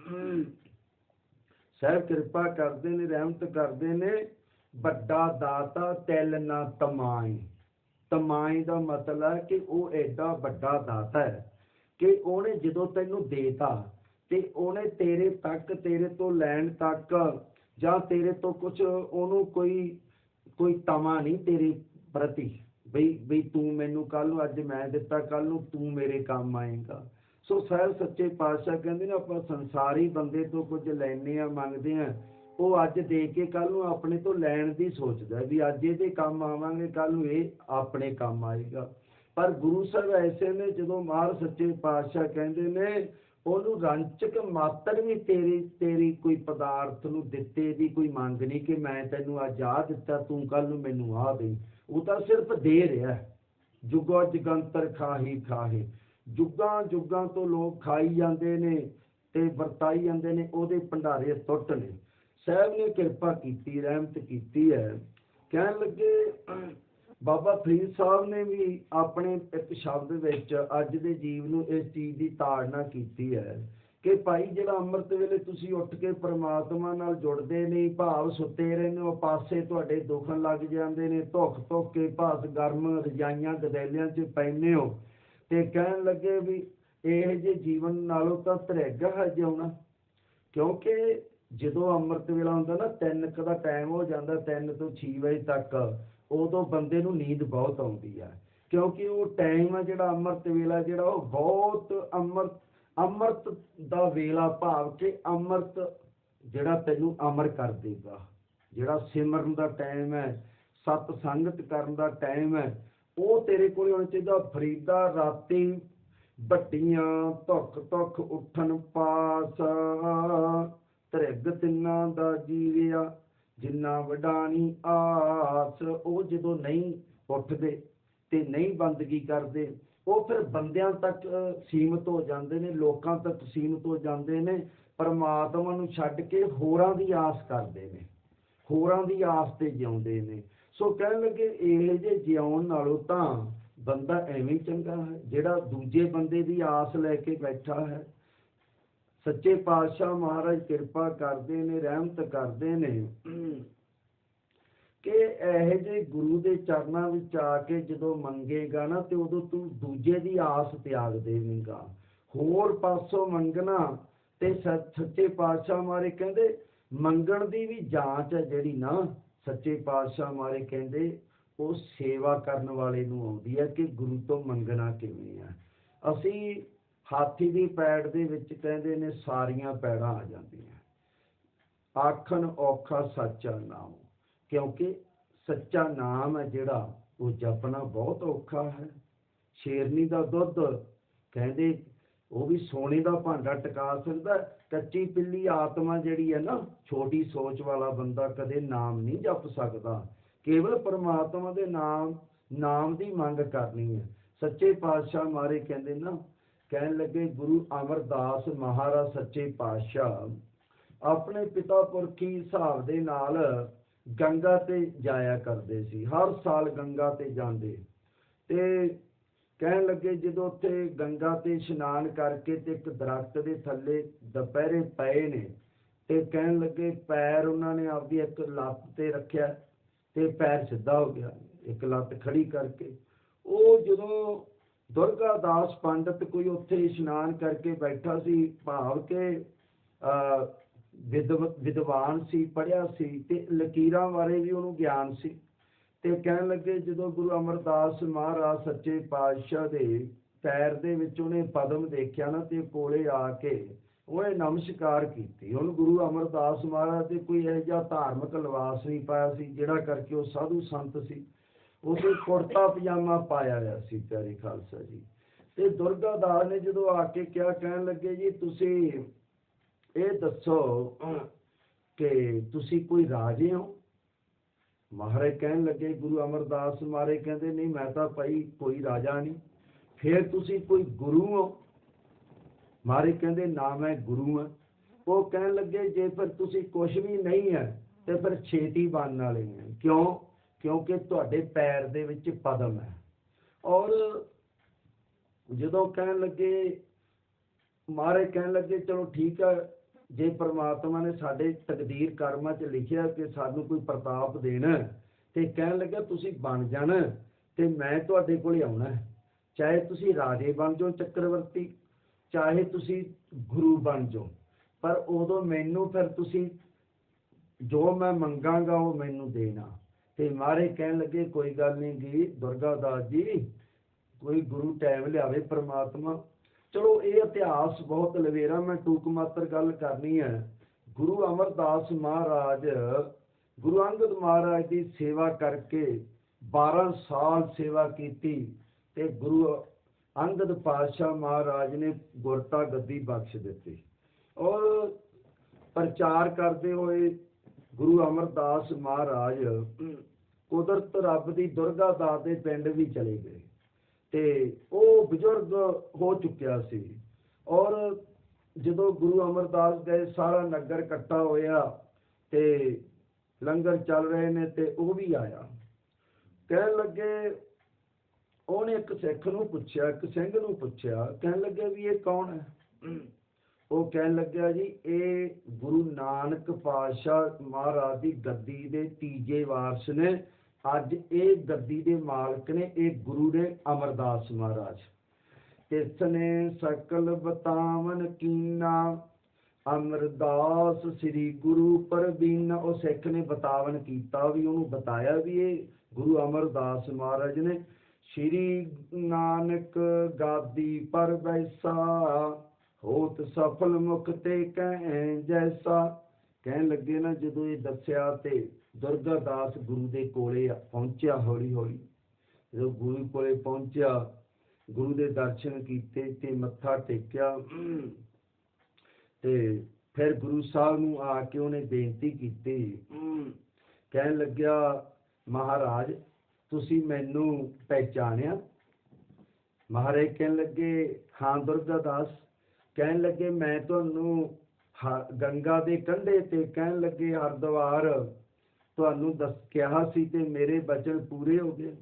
ਸਾਹਿਬ ਕਿਰਪਾ ਕਰਦੇ ਨੇ, ਰਹਿਮਤ ਕਰਦੇ ਨੇ, ਵੱਡਾ ਦਾਤਾ ਤੈਲ ਨਾ ਤਮਾਈ। ਤਮਾਈ ਦਾ ਮਤਲਬ ਹੈ ਕਿ ਉਹ ਐਡਾ ਵੱਡਾ ਦਾਤਾ ਹੈ ਕਿ ਉਹਨੇ ਜਦੋਂ ਤੈਨੂੰ ਦੇਤਾ ਤੇ ਉਹਨੇ ਤੇਰੇ ਤੱਕ, ਤੇਰੇ ਤੋਂ ਲੈਣ ਤੱਕ ਜਾਂ ਤੇਰੇ ਤੋਂ ਕੁਝ ਉਹਨੂੰ ਕੋਈ ਕੋਈ ਤਮਾ ਨਹੀਂ ਤੇਰੇ ਪ੍ਰਤੀ ਬਈ ਬਈ ਤੂੰ ਮੈਨੂੰ ਕੱਲ ਨੂੰ, ਅੱਜ ਮੈਂ ਦਿੱਤਾ ਕੱਲ ਨੂੰ ਤੂੰ ਮੇਰੇ ਕੰਮ ਆਏਗਾ। ਸੋ ਸਾਹਿਬ ਸੱਚੇ ਪਾਤਸ਼ਾਹ ਕਹਿੰਦੇ ਨੇ ਆਪਾਂ ਸੰਸਾਰੀ ਬੰਦੇ ਤੋਂ ਕੁਝ ਲੈਣੇ ਆ ਮੰਗਦੇ ਆ ਉਹ ਅੱਜ ਦੇ ਕੇ ਕੱਲ ਨੂੰ ਆਪਣੇ ਤੋਂ ਲੈਣ ਦੀ ਸੋਚਦਾ ਵੀ ਅੱਜ ਇਹਦੇ ਕੰਮ ਆਵਾਂਗੇ ਕੱਲ ਨੂੰ ਇਹ ਆਪਣੇ ਕੰਮ ਆਏਗਾ। ਪਰ ਗੁਰੂ ਸਾਹਿਬ ਐਸੇ ਨੇ ਜਦੋਂ ਮਾਰ ਸੱਚੇ ਪਾਤਸ਼ਾਹ ਕਹਿੰਦੇ ਨੇ, ਉਹਨੂੰ ਰੰਚਕ ਮਾਤਰ ਵੀ ਤੇਰੀ ਤੇਰੀ ਕੋਈ ਪਦਾਰਥ ਨੂੰ ਦਿੱਤੇ ਦੀ ਕੋਈ ਮੰਗ ਨਹੀਂ ਕਿ ਮੈਂ ਤੈਨੂੰ ਅੱਜ ਆ ਦਿੱਤਾ, ਤੂੰ ਕੱਲ ਨੂੰ ਮੈਨੂੰ ਆ ਦੇ। ਉਹ ਤਾਂ ਸਿਰਫ ਦੇ ਰਿਹਾ ਹੈ। ਜੁਗੋ ਜਗੰਤਰ ਖਾਹੀ ਖਾਹੇ। ਜੁਗਾਂ ਜੁਗਾਂ ਤੋਂ ਲੋਕ ਖਾਈ ਜਾਂਦੇ ਨੇ ਤੇ ਵਰਤਾਈ ਜਾਂਦੇ ਨੇ, ਉਹਦੇ ਭੰਡਾਰੇ ਟੁੱਟ ਨੇ। ਸਾਹਿਬ ਨੇ ਕਿਰਪਾ ਕੀਤੀ, ਰਹਿਮਤ ਕੀਤੀ ਹੈ। ਕਹਿਣ ਲੱਗੇ, ਬਾਬਾ ਫਰੀਦ ਸਾਹਿਬ ਨੇ ਵੀ ਆਪਣੇ ਇੱਕ ਸ਼ਬਦ ਵਿੱਚ ਅੱਜ ਦੇ ਜੀਵ ਨੂੰ ਇਸ ਚੀਜ਼ ਦੀ ਤਾੜਨਾ ਕੀਤੀ ਹੈ ਕਿ ਭਾਈ ਜਿਹੜਾ ਅੰਮ੍ਰਿਤ ਵੇਲੇ ਤੁਸੀਂ ਉੱਠ ਕੇ ਪ੍ਰਮਾਤਮਾ ਨਾਲ ਜੁੜਦੇ ਨਹੀਂ ਭਾਵ ਸੁੱਤੇ ਰਹਿੰਦੇ ਹੋ, ਪਾਸੇ ਤੁਹਾਡੇ ਦੁਖਣ ਲੱਗ ਜਾਂਦੇ ਨੇ, ਧੁੱਖ ਧੁੱਖ ਕੇ ਭਾਸ ਗਰਮ ਰਜਾਈਆਂ ਗਦੈਲਿਆਂ 'ਚ ਪੈਂਦੇ ਹੋ ਤੇ ਕਹਿਣ ਲੱਗੇ ਵੀ ਇਹ ਜੇ ਜੀਵਨ ਨਾਲੋਂ ਤਾਂ ਧਰੇਗਾ ਹੈ ਜਿਉਣਾ ਕਿਉਂਕਿ ਜਦੋਂ ਅੰਮ੍ਰਿਤ ਵੇਲਾ ਹੁੰਦਾ ਨਾ 3 ਕ ਦਾ ਟਾਈਮ ਹੋ ਜਾਂਦਾ 3 ਤੋਂ 6 ਵਜੇ ਤੱਕ, ਉਦੋਂ ਬੰਦੇ ਨੂੰ ਨੀਂਦ ਬਹੁਤ ਆਉਂਦੀ ਆ। ਕਿਉਂਕਿ ਉਹ ਟਾਈਮ ਆ ਜਿਹੜਾ ਅੰਮ੍ਰਿਤ ਵੇਲਾ, ਜਿਹੜਾ ਉਹ ਬਹੁਤ ਅੰਮ੍ਰਿਤ ਅੰਮ੍ਰਿਤ ਦਾ ਵੇਲਾ ਭਾਵ ਕਿ ਅੰਮ੍ਰਿਤ ਜਿਹੜਾ ਤੈਨੂੰ ਅਮਰ ਕਰ ਦੇਗਾ। ਜਿਹੜਾ ਸਿਮਰਨ ਦਾ ਟਾਈਮ ਹੈ, ਸਤ ਸੰਗਤ ਕਰਨ ਦਾ ਟਾਈਮ ਹੈ, ਉਹ ਤੇਰੇ ਕੋਲ ਹੋਣਾ ਚਾਹੀਦਾ। ਫਰੀਦਾ ਰਾਤੀ ਵੱਡੀਆਂ ਧੁੱਖ ਧੁੱਖ ਉੱਠਣ ਪਾਸ। ਤ੍ਰਿਗ ਤਿੰਨਾਂ ਦਾ ਜੀਵਿਆ ਜਿੰਨਾ ਵਡਾਣੀ ਆਸ ਉਹ ਜਦੋਂ ਨਹੀਂ ਉੱਠਦੇ ਤੇ ਨਹੀਂ ਬੰਦਗੀ ਕਰਦੇ ਉਹ ਫਿਰ ਬੰਦਿਆਂ ਤੱਕ ਅਹ, ਸੀਮਤ ਹੋ ਜਾਂਦੇ ਨੇ ਲੋਕਾਂ ਤੱਕ ਸੀਮਤ ਹੋ ਜਾਂਦੇ ਨੇ ਪਰਮਾਤਮਾ ਨੂੰ ਛੱਡ ਕੇ ਹੋਰਾਂ ਦੀ ਆਸ ਕਰਦੇ ਨੇ ਹੋਰਾਂ ਦੀ ਆਸ ਤੇ ਜਿਉਂਦੇ ਨੇ। ਸੋ ਕਹਿਣ ਲੱਗੇ ਇਹ ਜੇ ਜਿਉਣ ਨਾਲੋਂ ਤਾਂ ਬੰਦਾ ਐਵੇਂ ਚੰਗਾ ਹੈ ਜਿਹੜਾ ਦੂਜੇ ਬੰਦੇ ਦੀ ਆਸ ਲੈ ਕੇ ਬੈਠਾ ਹੈ ਸੱਚੇ ਪਾਤਸ਼ਾਹ ਮਹਾਰਾਜ ਕਿਰਪਾ ਕਰਦੇ ਨੇ, ਰਹਿਮਤ ਕਰਦੇ ਨੇ। ਕਿ ਇਹ ਜੇ ਗੁਰੂ ਦੇ ਚਰਨਾਂ ਵਿੱਚ ਆ ਕੇ ਜਦੋਂ ਮੰਗੇਗਾ ਨਾ, ਤੇ ਉਦੋਂ ਤੂੰ ਦੂਜੇ ਦੀ ਆਸ ਤਿਆਗ ਦੇਵੇਂਗਾ। ਹੋਰ ਪਾਸੋਂ ਮੰਗਣਾ ਤੇ ਸ- ਸੱਚੇ ਪਾਤਸ਼ਾਹ ਮਾਰੇ ਕਹਿੰਦੇ, ਮੰਗਣ ਦੀ ਵੀ ਜਾਂਚ ਹੈ ਜਿਹੜੀ ਨਾ, ਸੱਚੇ ਪਾਤਸ਼ਾਹ ਮਾਰੇ ਕਹਿੰਦੇ, ਉਹ ਸੇਵਾ ਕਰਨ ਵਾਲੇ ਨੂੰ ਆਉਂਦੀ ਹੈ ਕਿ ਗੁਰੂ ਤੋਂ ਮੰਗਣਾ ਕਿਵੇਂ ਆ ਅਸੀਂ ਹਾਥੀ ਦੀ ਪੈੜ ਦੇ ਵਿੱਚ ਕਹਿੰਦੇ ਨੇ ਸਾਰੀਆਂ ਪੈੜਾਂ ਆ ਜਾਂਦੀਆਂ। ਆਖਣ ਔਖਾ ਸੱਚਾ ਨਾਮ, ਕਿਉਂਕਿ ਸੱਚਾ ਨਾਮ ਹੈ ਜਿਹੜਾ ਉਹ ਜਪਣਾ ਬਹੁਤ ਔਖਾ ਹੈ। ਸ਼ੇਰਨੀ ਦਾ ਦੁੱਧ ਕਹਿੰਦੇ ਉਹ ਵੀ ਸੋਨੇ ਦਾ ਭਾਂਡਾ ਟਿਕਾ ਸਕਦਾ ਕੱਚੀ ਪਿੱਲੀ ਆਤਮਾ ਜਿਹੜੀ ਹੈ ਨਾ, ਛੋਟੀ ਸੋਚ ਵਾਲਾ ਬੰਦਾ ਕਦੇ ਨਾਮ ਨਹੀਂ ਜਪ ਸਕਦਾ। ਕੇਵਲ ਪਰਮਾਤਮਾ ਦੇ ਨਾਮ ਨਾਮ ਦੀ ਮੰਗ ਕਰਨੀ ਹੈ। ਸੱਚੇ ਪਾਤਸ਼ਾਹ ਮਾਰੇ ਕਹਿੰਦੇ ਨਾ ਕਹਿਣ ਲੱਗੇ, ਗੁਰੂ ਅਮਰਦਾਸ ਮਹਾਰਾਜ ਸੱਚੇ ਪਾਤਸ਼ਾਹ, ਆਪਣੇ ਪਿਤਾ ਪੁਰਖੀ ਹਿਸਾਬ ਦੇ ਨਾਲ ਗੰਗਾ ਤੇ ਜਾਇਆ ਕਰਦੇ ਸੀ। ਹਰ ਸਾਲ ਗੰਗਾ ਤੇ ਜਾਂਦੇ। ਤੇ ਕਹਿਣ ਲੱਗੇ, ਜਦੋਂ ਉੱਥੇ ਗੰਗਾ ਤੇ ਇਸ਼ਨਾਨ ਕਰਕੇ ਤੇ ਇੱਕ ਦਰਖਤ ਦੇ ਥੱਲੇ ਦੁਪਹਿਰੇ ਪਏ ਨੇ, ਤੇ ਕਹਿਣ ਲੱਗੇ, ਪੈਰ ਉਹਨਾਂ ਨੇ ਆਪਦੀ ਇੱਕ ਲੱਤ ਤੇ ਰੱਖਿਆ ਤੇ ਪੈਰ ਸਿੱਧਾ ਹੋ ਗਿਆ। ਇੱਕ ਲੱਤ ਖੜੀ ਕਰਕੇ। ਉਹ ਜਦੋਂ ਦੁਰਗਾ ਦਾਸ ਪੰਡਤ ਕੋਈ ਉੱਥੇ ਇਸ਼ਨਾਨ ਕਰਕੇ ਬੈਠਾ ਸੀ ਭਾਵ ਕਿ ਅਹ, ਵਿਦਵ ਵਿਦਵਾਨ ਸੀ ਪੜ੍ਹਿਆ ਸੀ ਤੇ ਲਕੀਰਾਂ ਬਾਰੇ ਵੀ ਉਹਨੂੰ ਗਿਆਨ ਸੀ। ਤੇ ਕਹਿਣ ਲੱਗੇ ਜਦੋਂ ਗੁਰੂ ਅਮਰਦਾਸ ਮਹਾਰਾਜ ਸੱਚੇ ਪਾਤਸ਼ਾਹ ਦੇ ਪੈਰ ਦੇ ਵਿੱਚ ਉਹਨੇ ਪਦਮ ਦੇਖਿਆ ਨਾ ਤੇ ਕੋਲੇ ਆ ਕੇ ਉਹਨੇ ਨਮਸਕਾਰ ਕੀਤੀ। ਹੁਣ ਗੁਰੂ ਅਮਰਦਾਸ ਮਹਾਰਾਜ ਤੇ ਕੋਈ ਇਹੋ ਜਿਹਾ ਧਾਰਮਿਕ ਲਿਬਾਸ ਨਹੀਂ ਪਾਇਆ ਸੀ ਜਿਹੜਾ ਕਰਕੇ ਉਹ ਸਾਧੂ ਸੰਤ ਸੀ। ਉਹਦੇ ਕੁੜਤਾ ਪਜਾਮਾ ਪਾਇਆ ਹੋਇਆ ਸੀ, ਪਿਆਰੇ ਖਾਲਸਾ ਜੀ। ਤੇ ਦੁਰਗਾ ਦਾਸ ਨੇ ਜਦੋਂ ਆ ਕੇ ਕਿਹਾ, ਕਹਿਣ ਲੱਗੇ, ਜੀ, ਤੁਸੀਂ ਇਹ ਦੱਸੋ ਕਿ ਤੁਸੀਂ ਕੋਈ ਰਾਜੇ ਹੋ? ਮਹਾਰਾਜ ਕਹਿਣ ਲੱਗੇ, ਗੁਰੂ ਅਮਰਦਾਸ ਮਾਰੇ ਕਹਿੰਦੇ, ਨਹੀਂ, ਮੈਂ ਤਾਂ ਭਾਈ ਕੋਈ ਰਾਜਾ ਨਹੀਂ। ਫੇਰ ਤੁਸੀਂ ਕੋਈ ਗੁਰੂ ਹੋ? ਮਾਰੇ ਕਹਿੰਦੇ, ਨਾ, ਮੈਂ ਗੁਰੂ ਹਾਂ। ਉਹ ਕਹਿਣ ਲੱਗੇ, ਜੇ ਫਿਰ ਤੁਸੀਂ ਕੁਝ ਵੀ ਨਹੀਂ ਹੈ, ਤੇ ਫਿਰ ਛੇਤੀ ਬਣਨ ਵਾਲੇ ਹੈ ਕਿਉਂ? ਕਿਉਂਕਿ ਤੁਹਾਡੇ ਪੈਰ ਦੇ ਵਿੱਚ ਪਦਮ ਹੈ। ਔਰ ਜਦੋਂ ਕਹਿਣ ਲੱਗੇ ਮਾਰੇ ਕਹਿਣ ਲੱਗੇ, ਚਲੋ ਠੀਕ ਹੈ, ਜੇ ਪ੍ਰਮਾਤਮਾ ਨੇ ਸਾਡੇ ਤਕਦੀਰ ਕਰਮਾਂ 'ਚ ਲਿਖਿਆ ਕਿ ਸਾਨੂੰ ਕੋਈ ਪ੍ਰਤਾਪ ਦੇਣਾ, ਤੇ ਕਹਿਣ ਲੱਗਾ, ਤੁਸੀਂ ਬਣ ਜਾਣਾ ਤੇ ਮੈਂ ਤੁਹਾਡੇ ਕੋਲੇ ਆਉਣਾ ਚਾਹੇ ਤੁਸੀਂ ਰਾਜੇ ਬਣ ਜਾਓ, ਚੱਕਰਵਰਤੀ, ਚਾਹੇ ਤੁਸੀਂ ਗੁਰੂ ਬਣ ਜਾਓ, ਪਰ ਉਦੋਂ ਮੈਨੂੰ ਫਿਰ ਤੁਸੀਂ ਜੋ ਮੈਂ ਮੰਗਾਂਗਾ, ਉਹ ਮੈਨੂੰ ਦੇਣਾ। ਤੇ ਮਾਰੇ ਕਹਿਣ ਲੱਗੇ, ਕੋਈ ਗੱਲ ਨਹੀਂ ਗੀ ਦੁਰਗਾ ਦਾਸ ਜੀ, ਕੋਈ ਗੁਰੂ ਟਾਈਮ ਲਿਆਵੇ ਪ੍ਰਮਾਤਮਾ। ਚਲੋ ਇਹ ਇਤਿਹਾਸ ਬਹੁਤ ਲਵੇਰਾ, ਮੈਂ ਟੂਕ ਮਾਤਰ ਗੱਲ ਕਰਨੀ ਹੈ। ਗੁਰੂ ਅਮਰਦਾਸ ਮਹਾਰਾਜ, ਗੁਰੂ ਅੰਗਦ ਮਹਾਰਾਜ ਦੀ ਸੇਵਾ ਕਰਕੇ 12 ਸਾਲ ਸੇਵਾ ਕੀਤੀ ਤੇ ਗੁਰੂ ਅੰਗਦ ਪਾਤਸ਼ਾਹ ਮਹਾਰਾਜ ਨੇ ਗੁਰਤਾ ਗੱਦੀ ਬਖਸ਼ ਦਿੱਤੀ। ਔਰ ਪ੍ਰਚਾਰ ਕਰਦੇ ਹੋਏ ਗੁਰੂ ਅਮਰਦਾਸ ਮਹਾਰਾਜ ਕੁਦਰਤ ਰੱਬ ਦੀ ਦੁਰਗਾ ਦਾਸ ਦੇ ਪਿੰਡ ਵੀ ਚਲੇ ਗਏ ਤੇ ਉਹ ਬਜ਼ੁਰਗ ਹੋ ਚੁੱਕਿਆ ਸੀ ਔਰ ਜਦੋਂ ਗੁਰੂ ਅਮਰਦਾਸ ਗਏ ਸਾਰਾ ਨਗਰ ਇਕੱਠਾ ਹੋਇਆ ਤੇ ਲੰਗਰ ਚੱਲ ਰਹੇ ਨੇ ਤੇ ਉਹ ਵੀ ਆਇਆ। ਕਹਿਣ ਲੱਗੇ ਉਹਨੇ ਇੱਕ ਸਿੱਖ ਨੂੰ ਪੁੱਛਿਆ, ਇੱਕ ਸਿੰਘ ਨੂੰ ਪੁੱਛਿਆ, ਕਹਿਣ ਲੱਗੇ ਵੀ ਇਹ ਕੌਣ ਹੈ? ਉਹ ਕਹਿਣ ਲੱਗਿਆ ਜੀ, ਇਹ ਗੁਰੂ ਨਾਨਕ ਪਾਤਸ਼ਾਹ ਮਹਾਰਾਜ ਦੀ ਗੱਦੀ ਦੇ ਤੀਜੇ ਵਾਰਸ ਨੇ। ਅੱਜ ਇਹ ਗੱਦੀ ਦੇ ਮਾਲਕ ਨੇ, ਇਹ ਗੁਰੂ ਨੇ ਅਮਰਦਾਸ ਮਹਾਰਾਜ। ਤਿਸ ਨੇ ਸਕਲ ਬਤਾਵਨ ਕੀਨਾ, ਅਮਰਦਾਸ ਸ੍ਰੀ ਗੁਰੂ ਪ੍ਰਬੀਨ। ਉਹ ਸਿੱਖ ਨੇ ਬਤਾਵਨ ਕੀਤਾ ਵੀ, ਉਹਨੂੰ ਬਤਾਇਆ ਵੀ ਇਹ ਗੁਰੂ ਅਮਰਦਾਸ ਮਹਾਰਾਜ ਨੇ। ਸ੍ਰੀ ਨਾਨਕ ਗਾਦੀ ਪਰ ਬੈਸਾ ਹੋਤ ਸਫਲ ਮੁਖ ਤੇ ਕਹਿ ਜੈਸਾ। ਕਹਿਣ ਲੱਗੇ ਨਾ ਜਦੋਂ ਇਹ ਦੱਸਿਆ ਤੇ ਦੁਰਗਾ ਦਾਸ ਗੁਰੂ ਦੇ ਕੋਲੇ ਪਹੁੰਚਿਆ ਹੌਲੀ ਹੌਲੀ ਜਦੋਂ ਗੁਰੂ ਕੋਲੇ ਪਹੁੰਚਿਆ, ਗੁਰੂ ਦੇ ਦਰਸ਼ਨ ਕੀਤੇ ਤੇ ਮੱਥਾ ਟੇਕਿਆ। ਤੇ ਫਿਰ ਗੁਰੂ ਸਾਹਿਬ ਨੂੰ ਆ ਕੇ ਉਹਨੇ ਬੇਨਤੀ ਕੀਤੀ। ਕਹਿਣ ਲੱਗਿਆ, ਮਹਾਰਾਜ, ਤੁਸੀਂ ਮੈਨੂੰ ਪਹਿਚਾਣਿਆ? ਮਹਾਰਾਜ ਕਹਿਣ ਲੱਗੇ, ਹਾਂ ਦੁਰਗਾ ਦਾਸ ਕਹਿਣ ਲੱਗੇ, ਮੈਂ ਤੁਹਾਨੂੰ ਗੰਗਾ ਦੇ ਕੰਢੇ ਤੇ ਕਹਿਣ ਲੱਗੇ, ਹਰਦੁਆਰ ਤੁਹਾਨੂੰ ਦੱਸ, ਕਿਹਾ ਸੀ ਤੇ ਮੇਰੇ ਬਚਨ ਪੂਰੇ ਹੋ ਗਏ।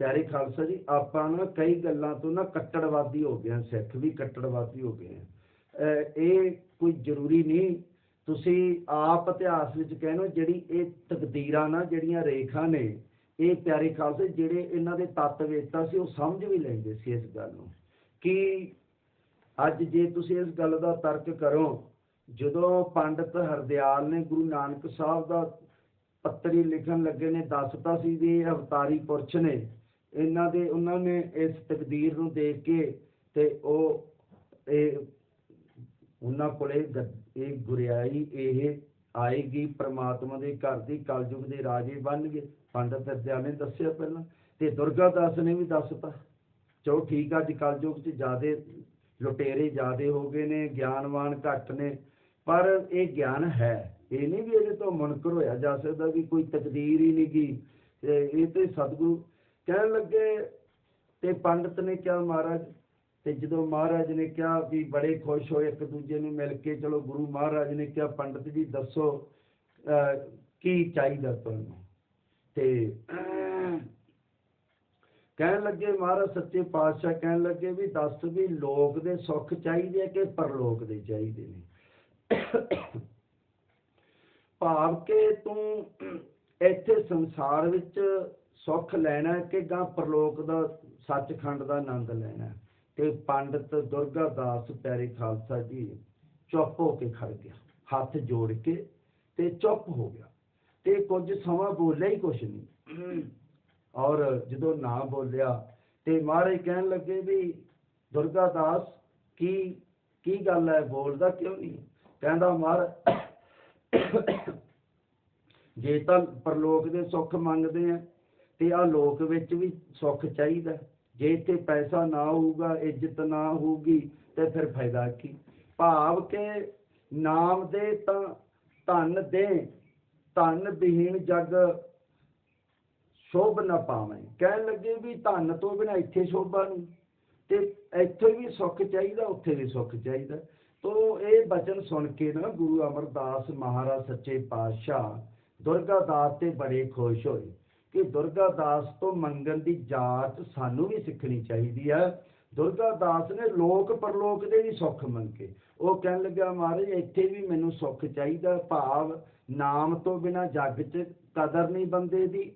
ਪਿਆਰੇ ਖਾਲਸਾ ਜੀ, ਆਪਾਂ ਨਾ ਕਈ ਗੱਲਾਂ ਤੋਂ ਨਾ ਕੱਟੜਵਾਦੀ ਹੋ ਗਏ ਸਿੱਖ ਵੀ ਕੱਟੜਵਾਦੀ ਹੋ ਗਏ ਇਹ ਕੋਈ ਜ਼ਰੂਰੀ ਨਹੀਂ। ਤੁਸੀਂ ਆਪ ਇਤਿਹਾਸ ਵਿੱਚ ਕਹਿੰਦੇ ਜਿਹੜੀ ਇਹ ਤਕਦੀਰਾਂ ਨਾ, ਜਿਹੜੀਆਂ ਰੇਖਾ ਨੇ, ਇਹ ਪਿਆਰੇ ਖਾਲਸੇ ਜਿਹੜੇ ਇਹਨਾਂ ਦੇ ਤੱਤ ਵੇਤਾ ਸੀ, ਉਹ ਸਮਝ ਵੀ ਲੈਂਦੇ ਸੀ ਇਸ ਗੱਲ ਨੂੰ। ਕਿ ਅੱਜ ਜੇ ਤੁਸੀਂ ਇਸ ਗੱਲ ਦਾ ਤਰਕ ਕਰੋ, ਜਦੋਂ ਪੰਡਤ ਹਰਦਿਆਲ ਨੇ ਗੁਰੂ ਨਾਨਕ ਸਾਹਿਬ ਦਾ ਪੱਤਰੀ ਲਿਖਣ ਲੱਗੇ ਨੇ, ਦੱਸਤਾ ਸੀ ਵੀ ਇਹ ਅਵਤਾਰੀ ਪੁਰਸ਼ ਨੇ, ਇਹਨਾਂ ਦੇ, ਉਹਨਾਂ ਨੇ ਇਸ ਤਕਦੀਰ ਨੂੰ ਦੇਖ ਕੇ ਤੇ ਉਹ ਇਹ ਉਹਨਾਂ ਕੋਲੇ ਇਹ ਗੁਰਿਆਈ ਇਹ ਆਏਗੀ, ਪ੍ਰਮਾਤਮਾ ਦੇ ਘਰ ਦੀ ਕਲਯੁਗ ਦੇ ਰਾਜੇ ਬਣ ਗਏ। ਪੰਡਤ ਹਰਦਿਆਲ ਨੇ ਦੱਸਿਆ ਪਹਿਲਾਂ ਤੇ ਦੁਰਗਾ ਦਾਸ ਨੇ ਵੀ ਦੱਸਤਾ, ਚਲੋ ਠੀਕ ਆ, ਅੱਜ ਕਲਯੁਗ 'ਚ ਜਿਆਦੇ ਲੁਟੇਰੇ ਜਿਆਦੇ ਹੋ ਗਏ ਨੇ ਗਿਆਨਵਾਨ ਘੱਟ ਨੇ। ਪਰ ਇਹ ਗਿਆਨ ਹੈ। ਇਹ ਨਹੀਂ ਵੀ ਇਹਦੇ ਤੋਂ ਮੁਨਕਰ ਹੋਇਆ ਜਾ ਸਕਦਾ ਵੀ ਕੋਈ ਤਕਦੀਰ ਹੀ ਨਹੀਂ ਗੀ। ਇਹ ਤੇ ਸਤਿਗੁਰੂ ਕਹਿਣ ਲੱਗੇ ਤੇ ਪੰਡਤ ਨੇ ਕਿਹਾ ਮਹਾਰਾਜ ਤੇ ਜਦੋਂ ਮਹਾਰਾਜ ਨੇ ਕਿਹਾ ਵੀ ਬੜੇ ਖੁਸ਼ ਹੋਏ ਇੱਕ ਦੂਜੇ ਨੂੰ ਮਿਲ ਕੇ ਚਲੋ ਗੁਰੂ ਮਹਾਰਾਜ ਨੇ ਕਿਹਾ ਪੰਡਤ ਜੀ ਦੱਸੋ ਅਹ, ਕੀ ਚਾਹੀਦਾ ਤੁਹਾਨੂੰ? ਤੇ ਕਹਿਣ ਲੱਗੇ ਮਹਾਰਾਜ, ਸੱਚੇ ਪਾਤਸ਼ਾਹ ਕਹਿਣ ਲੱਗੇ ਵੀ ਦੱਸ ਵੀ ਲੋਕ ਦੇ ਸੁੱਖ ਚਾਹੀਦੇ ਆ ਕਿ ਪਰਲੋਕ ਦੇ ਚਾਹੀਦੇ ਨੇ? ਭਾਵ ਕਿ ਤੂੰ ਇੱਥੇ ਸੰਸਾਰ ਵਿੱਚ ਸੁੱਖ ਲੈਣਾ ਕਿ ਗਾਂ ਪਰਲੋਕ ਦਾ ਸੱਚਖੰਡ ਦਾ ਆਨੰਦ ਲੈਣਾ ਤੇ ਪੰਡਤ ਦੁਰਗਾ ਦਾਸ ਪਿਆਰੇ ਖਾਲਸਾ ਜੀ ਚੁੱਪ ਹੋ ਕੇ ਖੜ ਗਿਆ, ਹੱਥ ਜੋੜ ਕੇ ਤੇ ਚੁੱਪ ਹੋ ਗਿਆ। ਤੇ ਕੁਝ ਸਮਾਂ ਬੋਲਿਆ ਹੀ ਕੁਛ ਨਹੀਂ। ਔਰ ਜਦੋਂ ਨਾ ਬੋਲਿਆ ਤੇ ਮਹਾਰਾਜ ਕਹਿਣ ਲੱਗੇ ਵੀ, ਦੁਰਗਾ ਦਾਸ, ਕੀ ਕੀ ਗੱਲ ਹੈ? ਬੋਲਦਾ ਕਿਉਂ ਨਹੀਂ? ਕਹਿੰਦਾ ਮਹਾਰਾਜ, ਜੇ ਤਾਂ ਪਰਲੋਕ ਦੇ ਸੁੱਖ ਮੰਗਦੇ ਆ ਤੇ ਆ ਲੋਕ ਵਿੱਚ ਵੀ ਸੁੱਖ ਚਾਹੀਦਾ ਜੇ ਇੱਥੇ ਪੈਸਾ ਨਾ ਹੋਊਗਾ, ਇੱਜ਼ਤ ਨਾ ਹੋਊਗੀ, ਤੇ ਫਿਰ ਫਾਇਦਾ ਕੀ? ਭਾਵ ਕਿ ਨਾਮ ਦੇ ਤਾਂ ਧਨ ਦੇ ਧਨ ਵਿਹੀਨ ਜਗ ਸ਼ੋਭ ਨਾ ਪਾਵੇਂ ਕਹਿਣ ਲੱਗੇ ਵੀ ਧਨ ਤੋਂ ਬਿਨਾਂ ਇੱਥੇ ਸ਼ੋਭਾ ਨਹੀਂ। ਤੇ ਇੱਥੇ ਵੀ ਸੁੱਖ ਚਾਹੀਦਾ, ਉੱਥੇ ਵੀ ਸੁੱਖ ਚਾਹੀਦਾ। ਤੋ ਇਹ ਬਚਨ ਸੁਣ ਕੇ ਨਾ ਗੁਰੂ ਅਮਰਦਾਸ ਮਹਾਰਾਜ ਸੱਚੇ ਪਾਤਸ਼ਾਹ ਦੁਰਗਾ ਦਾਸ ਤੇ ਬੜੇ ਖੁਸ਼ ਹੋਏ ਕਿ ਦੁਰਗਾ ਦਾਸ ਤੋਂ ਮੰਗਣ ਦੀ ਜਾਚ ਸਾਨੂੰ ਵੀ ਸਿੱਖਣੀ ਚਾਹੀਦੀ ਹੈ ਦੁਰਗਾ ਦਾਸ ਨੇ ਲੋਕ ਪਰਲੋਕ ਦੇ ਵੀ ਸੁੱਖ ਮੰਗੇ। ਉਹ ਕਹਿਣ ਲੱਗਾ ਮਹਾਰਾਜ, ਇੱਥੇ ਵੀ ਮੈਨੂੰ ਸੁੱਖ ਚਾਹੀਦਾ। ਭਾਵ ਨਾਮ ਤੋਂ ਬਿਨਾ ਜੱਗ 'ਚ ਕਦਰ ਨਹੀਂ ਬੰਦੇ ਦੀ।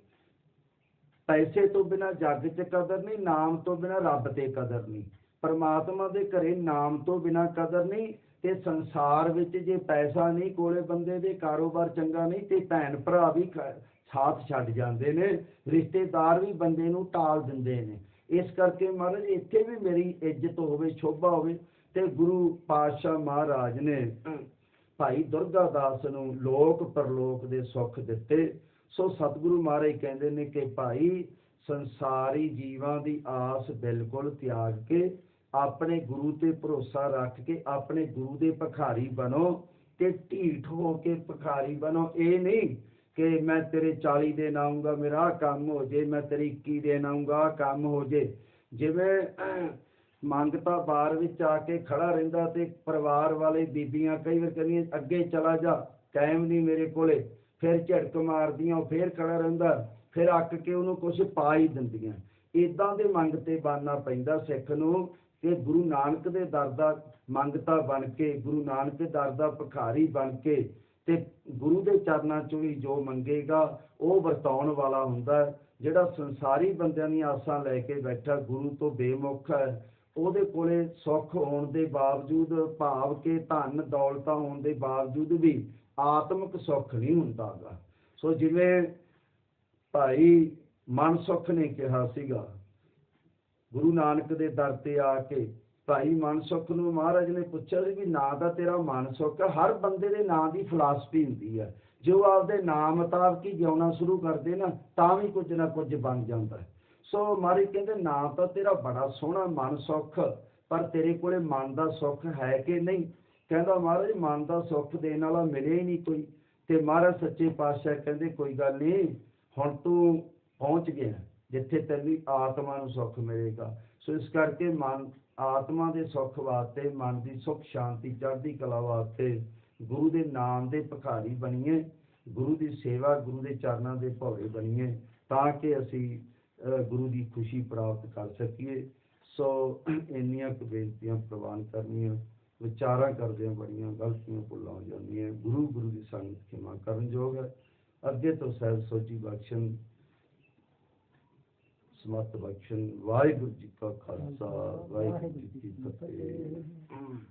ਪੈਸੇ ਤੋਂ ਬਿਨਾ ਜੱਗ 'ਚ ਕਦਰ ਨਹੀਂ ਨਾਮ ਤੋਂ ਬਿਨਾ ਰੱਬ ਤੇ ਕਦਰ ਨਹੀਂ। ਪਰਮਾਤਮਾ ਦੇ ਘਰੇ ਨਾਮ ਤੋਂ ਬਿਨਾ ਕਦਰ ਨਹੀਂ ਤੇ ਸੰਸਾਰ ਵਿੱਚ ਜੇ ਪੈਸਾ ਨਹੀਂ ਕੋਲੇ ਬੰਦੇ ਦੇ ਕਾਰੋਬਾਰ ਚੰਗਾ ਨਹੀਂ ਤੇ ਭੈਣ ਭਰਾ ਵੀ ਸਾਥ ਛੱਡ ਜਾਂਦੇ ਨੇ ਰਿਸ਼ਤੇਦਾਰ ਵੀ ਬੰਦੇ ਨੂੰ ਟਾਲ ਦਿੰਦੇ ਨੇ। ਇਸ ਕਰਕੇ ਮਹਾਰਾਜ ਇੱਥੇ ਵੀ ਮੇਰੀ ਇੱਜ਼ਤ ਹੋਵੇ ਸ਼ੋਭਾ ਹੋਵੇ ਤੇ ਗੁਰੂ ਪਾਤਸ਼ਾਹ ਮਹਾਰਾਜ ਨੇ ਭਾਈ ਦੁਰਗਾ ਦਾਸ ਨੂੰ ਲੋਕ ਪਰਲੋਕ ਦੇ ਸੁੱਖ ਦਿੱਤੇ। ਸੋ ਸਤਿਗੁਰੂ ਮਹਾਰਾਜ ਕਹਿੰਦੇ ਨੇ ਕਿ ਭਾਈ ਸੰਸਾਰੀ ਜੀਵਾਂ ਦੀ ਆਸ ਬਿਲਕੁਲ ਤਿਆਗ ਕੇ ਆਪਣੇ ਗੁਰੂ ਤੇ ਭਰੋਸਾ ਰੱਖ ਕੇ ਆਪਣੇ ਗੁਰੂ ਦੇ ਭਖਾਰੀ ਬਣੋ ਤੇ ਢੀਠ ਹੋ ਕੇ ਭਖਾਰੀ ਬਣੋ। ਇਹ ਨਹੀਂ ਕਿ ਮੈਂ ਤੇਰੇ 40 ਦੇ ਆਊਂਗਾ ਮੇਰਾ ਆਹ ਕੰਮ ਹੋ ਜੇ ਮੈਂ ਤੇਰੀ 21 ਦੇ ਆਊਂਗਾ ਆਹ ਕੰਮ ਹੋ ਜੇ। ਜਿਵੇਂ ਅਹ, ਮੰਗਤਾ ਬਾਰ ਵਿੱਚ ਆ ਕੇ ਖੜਾ ਰਹਿੰਦਾ ਤੇ ਪਰਿਵਾਰ ਵਾਲੇ ਬੀਬੀਆਂ ਕਈ ਵਾਰ ਕਹਿੰਦੀਆਂ ਅੱਗੇ ਚਲਾ ਜਾ ਟਾਈਮ ਨਹੀਂ ਮੇਰੇ ਕੋਲੇ। ਫਿਰ ਝੜਕ ਮਾਰਦੀਆਂ, ਉਹ ਫਿਰ ਖੜਾ ਰਹਿੰਦਾ, ਫਿਰ ਅੱਕ ਕੇ ਉਹਨੂੰ ਕੁਝ ਪਾ ਹੀ ਦਿੰਦੀਆਂ। ਇਦਾਂ ਦੇ ਮੰਗ ਤੇ ਬਾਨਾ ਪੈਂਦਾ ਸਿੱਖ ਨੂੰ ਕਿ ਗੁਰੂ ਨਾਨਕ ਦੇ ਦਰ ਦਾ ਮੰਗਤਾ ਬਣ ਕੇ, ਗੁਰੂ ਨਾਨਕ ਦੇ ਦਰ ਦਾ ਭਿਖਾਰੀ ਬਣ ਕੇ ਤੇ ਗੁਰੂ ਦੇ ਚਰਨਾਂ ਚੋਂ ਵੀ ਜੋ ਮੰਗੇਗਾ, ਉਹ ਵਰਤਾਉਣ ਵਾਲਾ ਹੁੰਦਾ ਜਿਹੜਾ ਸੰਸਾਰੀ ਬੰਦਿਆਂ ਦੀਆਂ ਆਸਾਂ ਲੈ ਕੇ ਬੈਠਾ ਗੁਰੂ ਤੋਂ ਬੇਮੁਖ ਹੈ, ਉਹਦੇ ਕੋਲੇ ਸੁੱਖ ਹੋਣ ਦੇ ਬਾਵਜੂਦ ਭਾਵ ਕੇ ਧਨ ਦੌਲਤਾਂ ਹੋਣ ਦੇ ਬਾਵਜੂਦ ਵੀ ਆਤਮਿਕ ਸੁੱਖ ਨਹੀਂ ਹੁੰਦਾਗਾ ਸੋ ਜਿਵੇਂ ਭਾਈ ਮਨ ਸੁੱਖ ਨੇ ਕਿਹਾ ਸੀਗਾ, ਗੁਰੂ ਨਾਨਕ ਦੇ ਦਰ ਤੇ ਆ ਕੇ ਭਾਈ ਮਨਸੁਖ ਨੂੰ ਮਹਾਰਾਜ ਨੇ ਪੁੱਛਿਆ ਸੀ ਵੀ ਨਾਂ ਦਾ ਤੇਰਾ ਮਨਸੁਖ ਹੈ, ਹਰ ਬੰਦੇ ਦੇ ਨਾਂ ਦੀ ਫਿਲਾਸਫੀ ਹੁੰਦੀ ਹੈ। ਜੇ ਉਹ ਆਪਦੇ ਨਾਮ ਮੁਤਾਬਕ ਹੀ ਜਿਉਣਾ ਸ਼ੁਰੂ ਕਰਦੇ ਨਾ, ਤਾਂ ਵੀ ਕੁਝ ਨਾ ਕੁਝ ਬਣ ਜਾਂਦਾ ਸੋ ਮਹਾਰਾਜ ਕਹਿੰਦੇ, ਨਾਂ ਤਾਂ ਤੇਰਾ ਬੜਾ ਸੋਹਣਾ ਮਨ ਸੁੱਖ, ਪਰ ਤੇਰੇ ਕੋਲੇ ਮਨ ਦਾ ਸੁੱਖ ਹੈ ਕਿ ਨਹੀਂ? ਕਹਿੰਦਾ, ਮਹਾਰਾਜ, ਮਨ ਦਾ ਸੁੱਖ ਦੇਣ ਵਾਲਾ ਮਿਲਿਆ ਹੀ ਨਹੀਂ ਕੋਈ ਤੇ ਮਹਾਰਾਜ ਸੱਚੇ ਪਾਤਸ਼ਾਹ ਕਹਿੰਦੇ, ਕੋਈ ਗੱਲ ਨਹੀਂ, ਹੁਣ ਤੂੰ ਪਹੁੰਚ ਗਿਆ, ਜਿੱਥੇ ਤੈਨੂੰ ਆਤਮਾ ਨੂੰ ਸੁੱਖ ਮਿਲੇਗਾ। ਸੋ ਇਸ ਕਰਕੇ ਮਨ, ਆਤਮਾ ਦੇ ਸੁੱਖ ਵਾਸਤੇ ਮਨ ਦੀ ਸੁੱਖ, ਸ਼ਾਂਤੀ, ਚੜ੍ਹਦੀ ਕਲਾ ਵਾਸਤੇ ਗੁਰੂ ਦੇ ਨਾਮ ਦੇ ਭਖਾਰੀ ਬਣੀਏ, ਗੁਰੂ ਦੀ ਸੇਵਾ, ਗੁਰੂ ਦੇ ਚਰਨਾਂ ਦੇ ਭੌਰੇ ਬਣੀਏ, ਤਾਂ ਕਿ ਅਸੀਂ ਗੁਰੂ ਦੀ ਖੁਸ਼ੀ ਪ੍ਰਾਪਤ ਕਰ ਸਕੀਏ। ਸੋ ਇੰਨੀਆਂ ਕੁ ਬੇਨਤੀਆਂ ਪ੍ਰਵਾਨ ਕਰਨੀਆਂ। ਵਿਚਾਰਾਂ ਕਰਦਿਆਂ ਬੜੀਆਂ ਗਲਤੀਆਂ ਭੁੱਲਾਂ ਹੋ ਜਾਂਦੀਆਂ ਗੁਰੂ ਗੁਰੂ ਦੀ ਸੰਗਤ ਖਿਮਾ ਕਰਨ ਯੋਗ ਹੈ? ਅੱਗੇ ਤੋਂ ਸਹਿਬ ਸੋਚੀ ਬਖਸ਼ਣ ਸਮਤ ਬਖਸ਼ਣ। ਵਾਹਿਗੁਰੂ ਜੀ ਕਾ ਖਾਲਸਾ, ਵਾਹਿਗੁਰੂ ਜੀ ਕੀ ਫਤਿਹ।